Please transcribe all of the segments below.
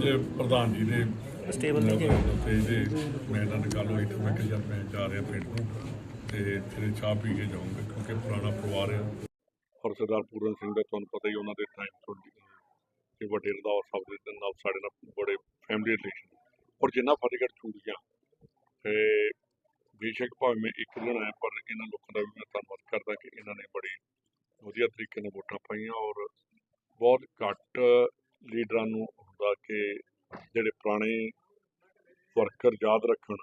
ਦੇ ਪ੍ਰਧਾਨ ਜੀ ਦੇ ਸਟੇਬਲ ਨਹੀਂ ਤੇ ਇਹਦੇ ਮੈਂ ਨਾਲ ਗੱਲ ਹੋਈ ਤੇ ਮੈਂ ਕਿਹਾ ਯਾਰ ਮੈਂ ਜਾ ਰਿਹਾ ਪਿੰਡ ਨੂੰ ਤੇ ਤੇਰੇ ਚਾਹ ਪੀ ਕੇ ਜਾਊਂਗਾ ਕਿਉਂਕਿ ਪੁਰਾਣਾ ਪਰਿਵਾਰ ਹੈ ਔਰ ਸਰਦਾਰ ਪੂਰਨ ਸਿੰਘ ਦਾ ਤੁਹਾਨੂੰ ਪਤਾ ਹੀ ਉਹਨਾਂ ਦੇ ਟਾਈਮ ਤੋਂ ਤੇ ਵੱਡੇ ਰੰਧਾਵਾ ਸਾਹਿਬ ਦੇ ਨਾਲ ਸਾਡੇ ਨਾਲ ਬੜੇ ਫੈਮਿਲੀ ਰਿਲੇਸ਼ਨ ਔਰ ਜਿੰਨਾ ਫਤਿਹਗੜ੍ਹ ਚੂੜੀਆਂ ਤੇ ਬੇਸ਼ੱਕ ਭਾਵੇਂ ਮੈਂ ਇੱਕ ਦਿਨ ਆਇਆ ਪਰ ਇਹਨਾਂ ਲੋਕਾਂ ਦਾ ਵੀ ਮੈਂ ਧੰਨਵਾਦ ਕਰਦਾ ਕਿ ਇਹਨਾਂ ਨੇ ਬੜੀ ਵਧੀਆ ਤਰੀਕੇ ਨਾਲ ਵੋਟਾਂ ਪਾਈਆਂ ਔਰ ਬਹੁਤ ਘੱਟ ਲੀਡਰਾਂ ਨੂੰ ਹੁੰਦਾ ਕਿ ਜਿਹੜੇ ਪੁਰਾਣੇ ਵਰਕਰ ਯਾਦ ਰੱਖਣ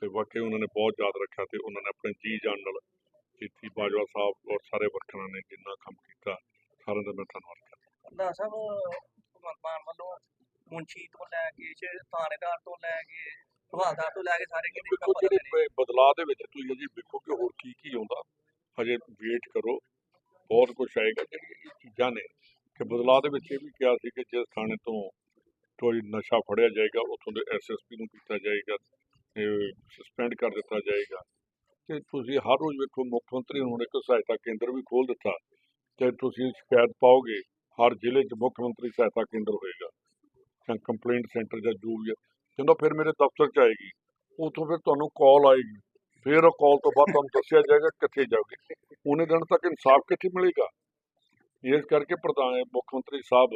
ਤੇ ਵਾਕਈ ਉਹਨਾਂ ਨੇ ਬਹੁਤ ਯਾਦ ਰੱਖਿਆ ਤੇ ਉਹਨਾਂ ਨੇ ਆਪਣੇ ਜੀ ਜਾਨ ਨਾਲ ਜੀਤੀ ਬਾਜਵਾ ਸਾਹਿਬ ਔਰ ਸਾਰੇ ਵਰਕਰਾਂ ਨੇ ਜਿੰਨਾ ਕੰਮ ਕੀਤਾ। ਸਾਰਿਆਂ ਦਾ ਮੈਂ ਧੰਨਵਾਦ ਕਰਦਾ। ਪ੍ਰਧਾਨ ਸਾਹਿਬ ਭਗਵੰਤ ਮਾਨ ਵੱਲੋਂ ਮੁੰਸ਼ੀ ਤੋਂ ਲੈ ਕੇ ਥਾਣੇਦਾਰ ਤੋਂ ਲੈ ਕੇ ਹਵਾਲਦਾਰ ਤੋਂ ਲੈ ਕੇ ਸਾਰੇ ਕਿਤੇ ਬਦਲਾਅ ਦੇ ਵਿੱਚ ਤੁਸੀਂ ਅਜੇ ਵੇਖੋ ਕਿ ਹੋਰ ਕੀ ਕੀ ਆਉਂਦਾ। ਹਜੇ ਵੇਟ ਕਰੋ। ਬਹੁਤ ਕੁਝ ਆਏਗਾ। ਜਿਹੜੀਆਂ ਚੀਜ਼ਾਂ ਨੇ ਕਿ ਬਦਲਾਅ ਦੇ ਵਿੱਚ ਇਹ ਵੀ ਕਿਹਾ ਸੀ ਕਿ ਜਿਸ ਥਾਣੇ ਤੋਂ ਕੋਈ ਨਸ਼ਾ ਫੜਿਆ ਜਾਏਗਾ, ਉੱਥੋਂ ਦੇ ਐਸਐਸਪੀ ਨੂੰ ਕੀਤਾ ਜਾਏਗਾ ਸਸਪੈਂਡ ਕਰ ਦਿੱਤਾ ਜਾਏਗਾ। ਤੇ ਤੁਸੀਂ ਹਰ ਰੋਜ਼ ਵੇਖੋ, ਮੁੱਖ ਮੰਤਰੀ ਨੇ ਹੁਣ ਇੱਕ ਸਹਾਇਤਾ ਕੇਂਦਰ ਵੀ ਖੋਲ ਦਿੱਤਾ। ਤੇ ਤੁਸੀਂ ਸ਼ਿਕਾਇਤ ਪਾਓਗੇ, ਹਰ ਜ਼ਿਲ੍ਹੇ 'ਚ ਮੁੱਖ ਮੰਤਰੀ ਸਹਾਇਤਾ ਕੇਂਦਰ ਹੋਏਗਾ। ਜਾਂ ਕੰਪਲੇਂਟ ਸੈਂਟਰ ਜਾਂ ਜੋ ਵੀ ਹੈ। ਫਿਰ ਮੇਰੇ ਦਫ਼ਤਰ 'ਚ ਆਏਗੀ। ਉਥੋਂ ਫਿਰ ਤੁਹਾਨੂੰ ਕਾਲ ਆਏਗੀ। ਫਿਰ ਉਹ ਕਾਲ ਤੋਂ ਬਾਅਦ ਤੁਹਾਨੂੰ ਦੱਸਿਆ ਜਾਏਗਾ ਕਿੱਥੇ ਜਾਓਗੇ। ਉਹਨੇ ਦਿਨ ਤੱਕ ਇਨਸਾਫ ਕਿੱਥੇ ਮਿਲੇਗਾ? ਇਸ ਕਰਕੇ ਪ੍ਰਧਾਨ ਮੁੱਖ ਮੰਤਰੀ ਸਾਹਿਬ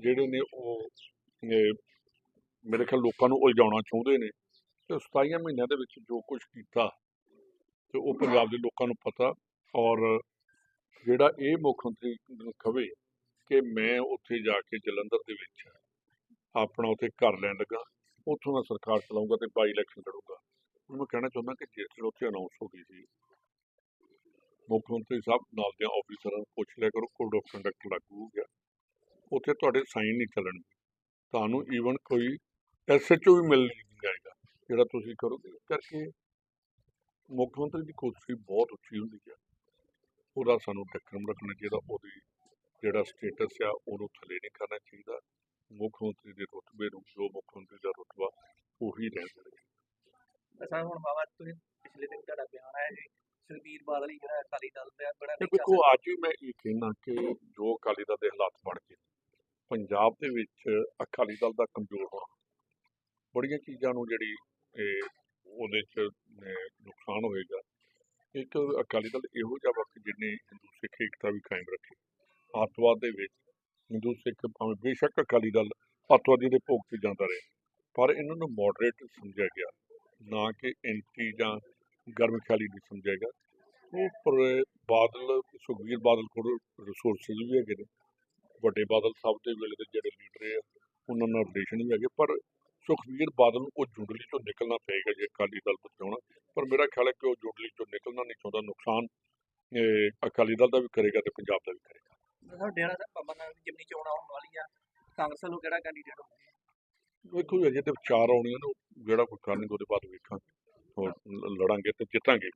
ਜਿਹੜੇ ਨੇ ਉਹ ਮੇਰੇ ਖਿਆਲ ਲੋਕਾਂ ਨੂੰ ਉਲਝਾਉਣਾ ਚਾਹੁੰਦੇ ਨੇ। ਤੇ 27 ਮਹੀਨਿਆਂ ਦੇ ਵਿੱਚ ਜੋ ਕੁਝ ਕੀਤਾ, ਤੇ ਉਹ ਪੰਜਾਬ ਦੇ ਲੋਕਾਂ ਨੂੰ ਪਤਾ ਔਰ ਜਿਹੜਾ ਇਹ ਮੁੱਖ ਮੰਤਰੀ ਕਵੇ ਕਿ ਮੈਂ ਉੱਥੇ ਜਾ ਕੇ ਜਲੰਧਰ ਦੇ ਵਿੱਚ ਆਪਣਾ ਉੱਥੇ ਘਰ ਲੈਣ ਲੱਗਾ, ਉੱਥੋਂ ਮੈਂ ਸਰਕਾਰ ਚਲਾਉਂਗਾ ਤੇ ਬਾਈ ਇਲੈਕਸ਼ਨ ਲੜੂਗਾ। ਹੁਣ ਮੈਂ ਕਹਿਣਾ ਚਾਹੁੰਦਾ ਕਿ ਜਿਸ ਦਿਨ ਉੱਥੇ ਅਨਾਉਂਸ ਹੋ ਗਈ ਸੀ, ਮੁੱਖ ਮੰਤਰੀ ਸਾਹਿਬ ਨਾਲ ਦੇ ਆਫੀਸਰਾਂ ਨੂੰ ਪੁੱਛ ਲਿਆ ਕਰੋ ਕੋਡ ਆਫ ਕੰਡਕਟ ਲਾਗੂ ਹੋ ਗਿਆ। ਉੱਥੇ ਤੁਹਾਡੇ ਸਾਈਨ ਨਹੀਂ ਚੱਲਣਗੇ। ਤੁਹਾਨੂੰ ਈਵਨ ਕੋਈ ਐਸਐਚਓ ਵੀ ਮਿਲ ਨਹੀਂ ਜਾਏਗਾ ਜਿਹੜਾ ਤੁਸੀਂ ਕਰੋਗੇ। ਕਰਕੇ ਮੁੱਖ ਮੰਤਰੀ ਦੀ ਕੁਰਸੀ ਬਹੁਤ ਉੱਚੀ ਹੁੰਦੀ ਹੈ। ਉਹਦਾ ਸਾਨੂੰ ਟੱਕਰਮ ਰੱਖਣਾ ਚਾਹੀਦਾ ਉਹਦੀ ਜਿਹੜਾ ਸਟੇਟਸ ਆ ਉਹਨੂੰ ਥੱਲੇ ਨਹੀਂ ਕਰਨਾ ਚਾਹੀਦਾ। ਮੁੱਖ ਮੰਤਰੀ ਦੇ ਰੁਤਬੇ ਨੂੰ ਜੋ ਮੁੱਖ ਮੰਤਰੀ ਦਾ ਰੁਤਬਾ ਉਹੀ ਰਹਿਣਾ ਚਾਹੀਦਾ। ਸਾਹਿਬ ਹੁਣ ਬਾਬਾ ਤੁਸੀਂ ਪਿਛਲੇ ਦਿਨ ਤੁਹਾਡਾ ਬਿਆਨ ਆਇਆ ਜੀ ਸੁਖਬੀਰ ਬਾਦਲ ਜਿਹੜਾ ਅਕਾਲੀ ਦਲ ਦਾ ਬੜਾ ਦੇਖੋ ਅੱਜ ਵੀ ਮੈਂ ਇਹ ਕਹਿਣਾ ਕਿ ਜੋ ਅਕਾਲੀ ਦਲ ਦੇ ਹਾਲਾਤ ਬਣ ਪੰਜਾਬ ਦੇ ਵਿੱਚ ਅਕਾਲੀ ਦਲ ਦਾ ਕਮਜ਼ੋਰ ਹੋਣਾ। ਬੜੀਆਂ ਚੀਜ਼ਾਂ ਨੂੰ ਜਿਹੜੀ ਉਹਦੇ ਚ ਨੁਕਸਾਨ ਹੋਏਗਾ। ਇੱਕ ਅਕਾਲੀ ਦਲ ਇਹੋ ਜਿਹਾ ਵਕਤ ਜਿਹਨੇ ਹਿੰਦੂ ਸਿੱਖ ਏਕਤਾ ਵੀ ਕਾਇਮ ਰੱਖੀ। ਅੱਤਵਾਦ ਦੇ ਵਿੱਚ ਹਿੰਦੂ ਸਿੱਖ ਭਾਵੇਂ ਬੇਸ਼ੱਕ ਅਕਾਲੀ ਦਲ ਅੱਤਵਾਦੀ ਦੇ ਭੋਗ ਤੇ ਜਾਂਦਾ ਰਿਹਾ, ਪਰ ਇਹਨਾਂ ਨੂੰ ਮੋਡਰੇਟ ਸਮਝਿਆ ਗਿਆ। ਨਾ ਕਿ ਐਂਟੀ ਜਾਂ ਗਰਮ ਖਿਆਲੀ ਨਹੀਂ ਸਮਝਿਆ ਗਿਆ। ਉਹ ਪਰ ਬਾਦਲ, ਸੁਖਬੀਰ ਬਾਦਲ ਕੋਲ ਰਿਸੋਰਸਿਸ ਵੀ ਹੈਗੇ ਨੇ। ਵੱਡੇ ਬਾਦਲ ਸਾਹਿਬ ਦੇ ਵੇਲੇ ਦੇ ਜਿਹੜੇ ਲੀਡਰ ਆ ਉਹਨਾਂ ਨਾਲ ਰਿਲੇਸ਼ਨ ਵੀ ਹੈਗੇ ਪਰ ਸੁਖਬੀਰ ਬਾਦਲ ਨੂੰ ਉਹ ਜੁੰਡਲੀ ਚੋਂ ਨਿਕਲਣਾ ਪਏਗਾ ਜੇ ਅਕਾਲੀ ਦਲ ਬਚਾਉਣਾ ਪਰ ਮੇਰਾ ਖਿਆਲ ਹੈ ਕਿ ਉਹ ਜੁੰਡਲੀ ਚੋਂ ਨਿਕਲਣਾ ਨਹੀਂ ਚਾਹੁੰਦਾ ਨੁਕਸਾਨ ਅਕਾਲੀ ਦਲ ਦਾ ਵੀ ਕਰੇਗਾ ਤੇ ਪੰਜਾਬ ਦਾ ਵੀ ਕਰੇਗਾ। ਸਾਹਿਬ ਡੇਰਾ ਸਾਹਿਬ ਬਾਬਾ ਨਾਨਕ ਜਿਮਨੀ ਚੋਣ ਆਉਣ ਵਾਲੀ ਆ ਕਾਂਗਰਸ ਵੱਲੋਂ ਕਿਹੜਾ ਕੈਂਡੀਡੇਟ ਹੋਊਗਾ? ਵੇਖੋ ਜੀ, ਅਜੇ ਤੇ ਵਿਚਾਰ ਆਉਣੀਆਂ ਨੇ ਜਿਹੜਾ ਕੋਈ ਕਰਨਗੇ ਉਹਦੇ ਬਾਅਦ ਵੇਖਾਂਗੇ ਹੋਰ ਲੜਾਂਗੇ ਤੇ ਜਿੱਤਾਂਗੇ।